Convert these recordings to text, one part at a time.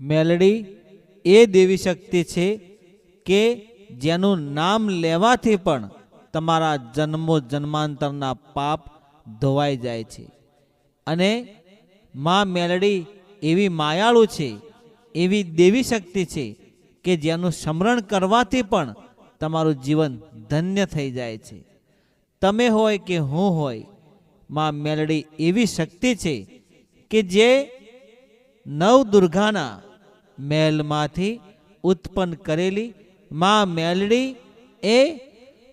મેલડી એ દેવી શક્તિ છે કે જેનું નામ લેવાથી પણ તમારા જન્મો જન્માંતરના પાપ ધોવાઈ જાય છે. અને માં મેલડી એવી માયાળુ છે, એવી દેવી શક્તિ છે કે જેનું સ્મરણ કરવાથી પણ તમારું જીવન ધન્ય થઈ જાય છે. તમે હોય કે હું હોય, માં મેલડી એવી શક્તિ છે કે જે નવ દુર્ગાના મહેલમાંથી ઉત્પન્ન કરેલી માં મેલડી એ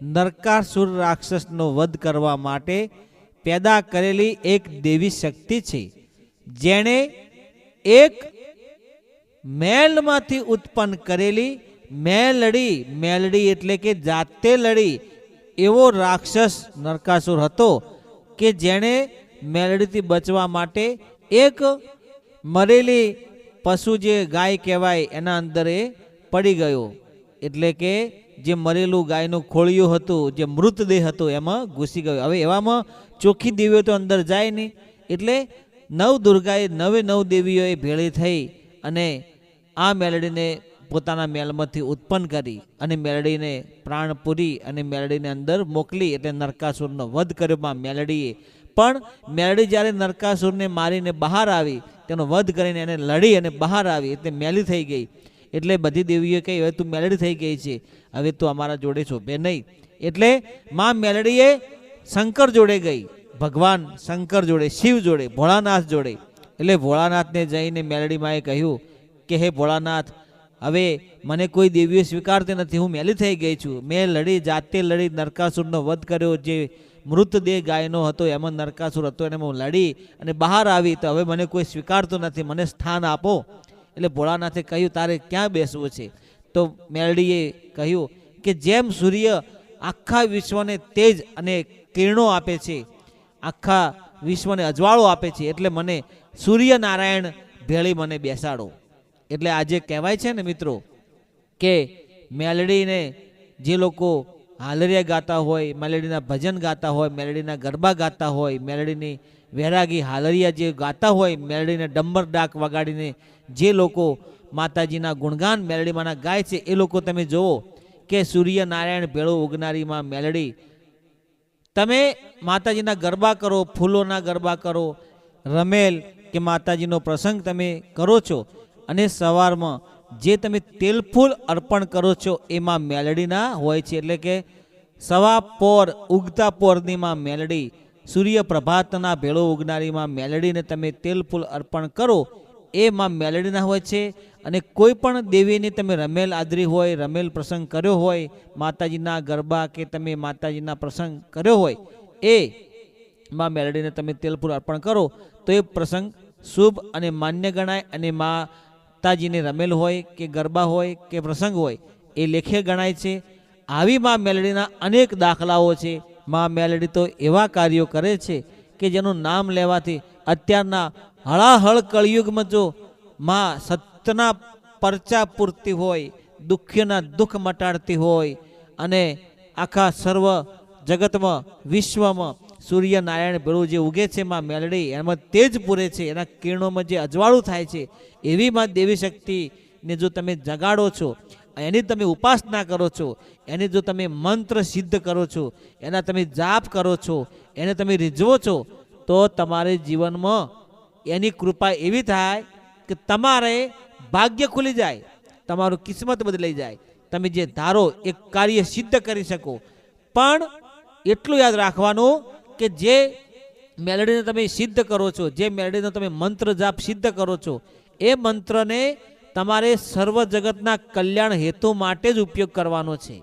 નરકાસુર રાક્ષસનો વધ કરવા માટે પેદા કરેલી એક દેવી શક્તિ છે, જેણે એક મેલમાંથી ઉત્પન્ન કરેલી મેલડી મેલડી એટલે કે જાતે લડી એવો રાક્ષસ નરકાસુર હતો કે જેણે મેલડીથી બચવા માટે એક મરેલી પશુ જે ગાય કહેવાય, એના અંદર એ પડી ગયો. એટલે કે જે મરેલું ગાયનું ખોળિયું હતું, જે મૃતદેહ હતો, એમાં ઘૂસી ગયો. હવે એવામાં ચોખ્ખી દેવીઓ તો અંદર જાય નહીં. એટલે નવ દુર્ગાએ નવે નવ દેવીઓએ ભેળી થઈ અને આ મેલડીને પોતાના મેલમાંથી ઉત્પન્ન કરી અને મેલડીને પ્રાણ પૂરી અને મેલડીને અંદર મોકલી એટલે નરકાસુરનો વધ કર્યો. મેલડીએ પણ મેલડી જ્યારે નરકાસુરને મારીને બહાર આવી, તેનો વધ કરીને એને લડી અને બહાર આવી, એટલે મેલી થઈ ગઈ. એટલે બધી દેવીઓ કહી હવે તું મેલડી થઈ ગઈ છે. હવે તું અમારા જોડે શોભે નહીં. એટલે માં મેલડીએ શંકર જોડે ગઈ, ભગવાન શંકર જોડે, શિવ જોડે, ભોળાનાથ જોડે. એટલે ભોળાનાથને જઈને મેલડી માએ કહ્યું કે, હે ભોળાનાથ, હવે મને કોઈ દેવીઓ સ્વીકારતી નથી. હું મેલી થઈ ગઈ છું. મેં લડી, જાતે લડી નરકાસુરનો વધ કર્યો, જે મૃતદેહ ગાયનો હતો, એમાં નરકાસુર હતો, એને હું લડી અને બહાર આવી તો હવે મને કોઈ સ્વીકારતું નથી, મને સ્થાન આપો. એટલે ભોળાનાથે કહ્યું, તારે ક્યાં બેસવું છે? તો મેલડીએ કહ્યું કે, જેમ સૂર્ય આખા વિશ્વને તેજ અને કિરણો આપે છે, આખા વિશ્વને અજવાળો આપે છે, એટલે મને સૂર્યનારાયણ ભેળી મને બેસાડો. એટલે આજે કહેવાય છે ને મિત્રો કે મેલડીને જે લોકો હાલરિયા ગાતા હોય, મેલડીના ભજન ગાતા હોય, મેલડીના ગરબા ગાતા હોય, મેલડીની વૈરાગી હાલરિયા જે ગાતા હોય, મેલડીને ડંબર ડાક વગાડીને જે લોકો માતાજીના ગુણગાન મેલડીમાંના ગાય છે, એ લોકો તમે જુઓ કે સૂર્યનારાયણ ભેળો ઉગનારીમાં મેલડી, તમે માતાજીના ગરબા કરો, ફૂલોના ગરબા કરો, રમેલ કે માતાજીનો પ્રસંગ તમે કરો છો, અને સવારમાં જે તમે તેલફૂલ અર્પણ કરો છો, એમાં મેલડીના હોય છે. એટલે કે સવા પોર ઉગતા પોરનીમાં મેલડી, સૂર્ય પ્રભાતના ભેળો ઉગનારીમાં મેલડીને તમે તેલફૂલ અર્પણ કરો એમાં મેલડીના હોય છે. અને કોઈ પણ દેવીની તમે રમેલ આદરી હોય, રમેલ પ્રસંગ કર્યો હોય, માતાજીના ગરબા કે તમે માતાજીના પ્રસંગ કર્યો હોય, એ માં મેલડીને તમે તેલફૂલ અર્પણ કરો, તો એ પ્રસંગ શુભ અને માન્ય ગણાય અને માતાજીને રમેલ હોય કે ગરબા હોય કે પ્રસંગ હોય, એ લેખે ગણાય છે, આવી માં મેલડીના અનેક દાખલાઓ છે. માં મેલડી તો એવા કાર્યો કરે છે કે જેનું નામ લેવાથી અત્યારના હળાહળ કળિયુગમાં જો માં સત્યના પરચા પૂરતી હોય, દુઃખીના દુઃખ મટાડતી હોય અને આખા સર્વ જગતમાં, વિશ્વમાં સૂર્યનારાયણ ભેળું જે ઉગે છે, માં મેલડી, એમાં તેજ પૂરે છે. એના કિરણોમાં જે અજવાળું થાય છે, એવી માં દેવી શક્તિને જો તમે જગાડો છો, એની તમે ઉપાસના કરો છો, એને જો તમે મંત્ર સિદ્ધ કરો છો, એના તમે જાપ કરો છો, એને તમે રીઝવો છો, તો તમારે જીવનમાં એની કૃપા એવી થાય કે તમારે ભાગ્ય ખુલી જાય, તમારું કિસ્મત બદલાઈ જાય. તમે જે ધારો એ કાર્ય સિદ્ધ કરી શકો. પણ એટલું યાદ રાખવાનું કે જે મેલડીને તમે સિદ્ધ કરો છો, જે મેલડીનો તમે મંત્ર જાપ સિદ્ધ કરો છો, એ મંત્રને તમારે સર્વ જગતના કલ્યાણ હેતુ માટે જ ઉપયોગ કરવાનો છે.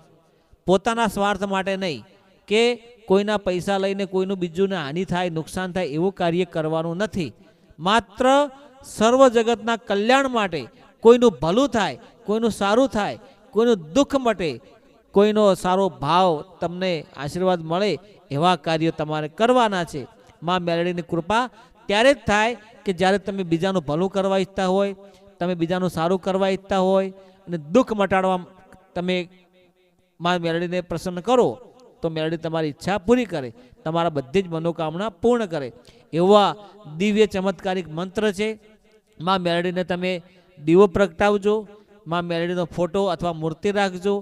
પોતાના સ્વાર્થ માટે નહીં, કે કોઈના પૈસા લઈને કોઈનું બીજુંને હાનિ થાય, નુકસાન થાય એવું કાર્ય કરવાનું નથી. માત્ર સર્વ જગતના કલ્યાણ માટે કોઈનું ભલું થાય, કોઈનું સારું થાય, કોઈનું દુઃખ મટે, કોઈનો સારો ભાવ તમને આશીર્વાદ મળે એવા કાર્યો તમારે કરવાના છે. માં મેલડીની કૃપા ત્યારે જ થાય કે જ્યારે તમે બીજાનું ભલું કરવા ઈચ્છતા હોય, તમે બીજાનું સારું કરવા ઈચ્છતા હોય અને દુઃખ મટાડવા તમે માં મેલડીને પ્રસન્ન કરો, તો મેલડી તમારી ઈચ્છા પૂરી કરે, તમારા બધી જ મનોકામના પૂર્ણ કરે. એવા દિવ્ય ચમત્કારિક મંત્ર છે. માં મેલડીને તમે દીવો પ્રગટાવજો, માં મેલડીનો ફોટો અથવા મૂર્તિ રાખજો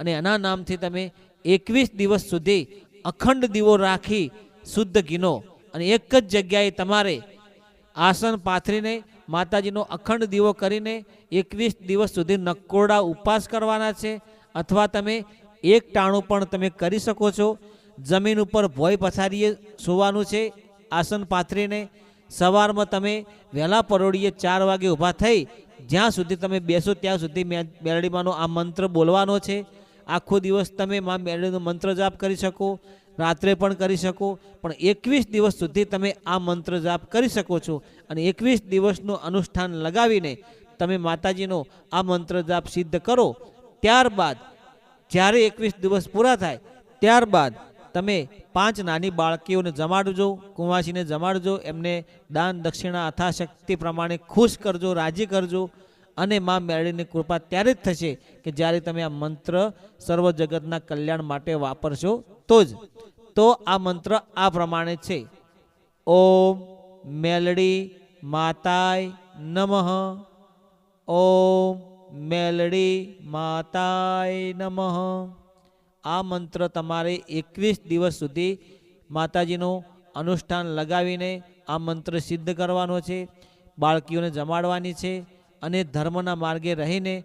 અને એના નામથી તમે એકવીસ દિવસ સુધી અખંડ દીવો રાખી શુદ્ધ ઘીનો અને એક જ જગ્યાએ તમારે આસન પાથરીને, માતાજીનો અખંડ દીવો કરીને એકવીસ દિવસ સુધી નકોરડા ઉપવાસ કરવાના છે અથવા તમે એક ટાણું પણ તમે કરી શકો છો. જમીન ઉપર ભોય પથારીએ સુવાનું છે, આસન પાથરીને. સવારમાં તમે વહેલા પરોળીએ ચાર વાગે ઊભા થઈ, જ્યાં સુધી તમે બેસો ત્યાં સુધી મેલડીમાંનો આ મંત્ર બોલવાનો છે. આખો દિવસ તમે મા મેળવીનો મંત્ર જાપ કરી શકો, રાત્રે પણ કરી શકો, પણ એકવીસ દિવસ સુધી તમે આ મંત્ર જાપ કરી શકો છો. અને એકવીસ દિવસનું અનુષ્ઠાન લગાવીને તમે માતાજીનો આ મંત્ર જાપ સિદ્ધ કરો. ત્યારબાદ, જ્યારે એકવીસ દિવસ પૂરા થાય, ત્યારબાદ તમે પાંચ નાની બાળકીઓને જમાડજો, કુંવાસીને જમાડજો, એમને દાન દક્ષિણા અથાશક્તિ પ્રમાણે ખુશ કરજો, રાજી કરજો. અને મા મેળીની કૃપા ત્યારે જ થશે કે જ્યારે તમે આ મંત્ર સર્વ જગતના કલ્યાણ માટે વાપરશો તો જ. તો આ મંત્ર આ પ્રમાણે છે. ઓમ મેલડી માતાય નમઃ. ઓમ મેલડી માતાય નમઃ. આ મંત્ર તમારે એકવીસ દિવસ સુધી માતાજીનું અનુષ્ઠાન લગાવીને આ મંત્ર સિદ્ધ કરવાનો છે. બાળકીઓને જમાડવાની છે. અને ધર્મના માર્ગે રહીને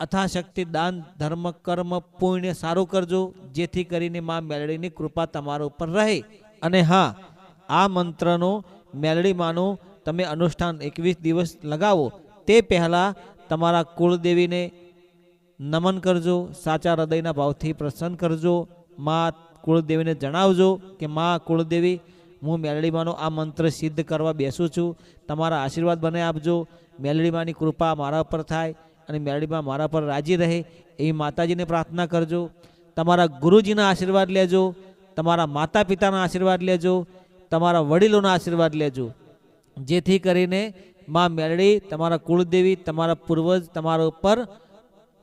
અથાશક્તિ દાન, ધર્મ, કર્મ, પુણ્ય સારું કરજો, જેથી કરીને મા મેલડીની કૃપા તમારા ઉપર રહે. અને હા, આ મંત્રનો મેલડીમાંનું તમે અનુષ્ઠાન એકવીસ દિવસ લગાવો. તે પહેલાં તમારા કુળદેવીને નમન કરજો, સાચા હૃદયના ભાવથી પ્રસન્ન કરજો. મા કુળદેવીને જણાવજો કે, મા કુળદેવી હું મેલડીમાંનો આ મંત્ર સિદ્ધ કરવા બેસું છું. તમારા આશીર્વાદ બને આપજો. મેલડીમાંની કૃપા મારા પર થાય અને મેલડીમાં મારા પર રાજી રહે એવી માતાજીને પ્રાર્થના કરજો. તમારા ગુરુજીના આશીર્વાદ લેજો. તમારા માતા પિતાના આશીર્વાદ લેજો. તમારા વડીલોના આશીર્વાદ લેજો. જેથી કરીને મા મેલડી, તમારા કુળદેવી, તમારા પૂર્વજ તમારા ઉપર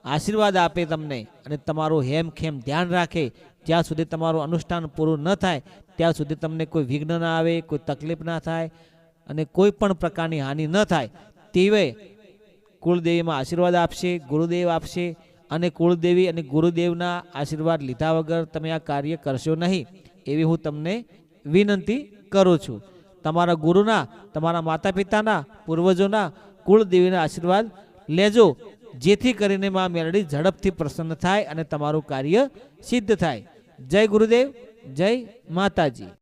આશીર્વાદ આપે તમને અને તમારું હેમ ખેમ ધ્યાન રાખે જ્યાં સુધી તમારું અનુષ્ઠાન પૂરું ન થાય, ત્યાં સુધી તમને કોઈ વિઘ્ન ના આવે, કોઈ તકલીફ ના થાય અને કોઈ પણ પ્રકારની હાનિ ન થાય, તેવે કુળદેવીમાં આશીર્વાદ આપશે, ગુરુદેવ આપશે અને કુળદેવી અને ગુરુદેવના આશીર્વાદ લીધા વગર તમે આ કાર્ય કરશો નહીં. એવી હું તમને વિનંતી કરું છું. તમારા ગુરુના, તમારા માતા પિતાના પૂર્વજોના કુળદેવીના આશીર્વાદ લેજો. જેથી કરીને મા મેળડી ઝડપથી પ્રસન્ન થાય અને તમારું કાર્ય સિદ્ધ થાય. જય ગુરુદેવ જય માતાજી.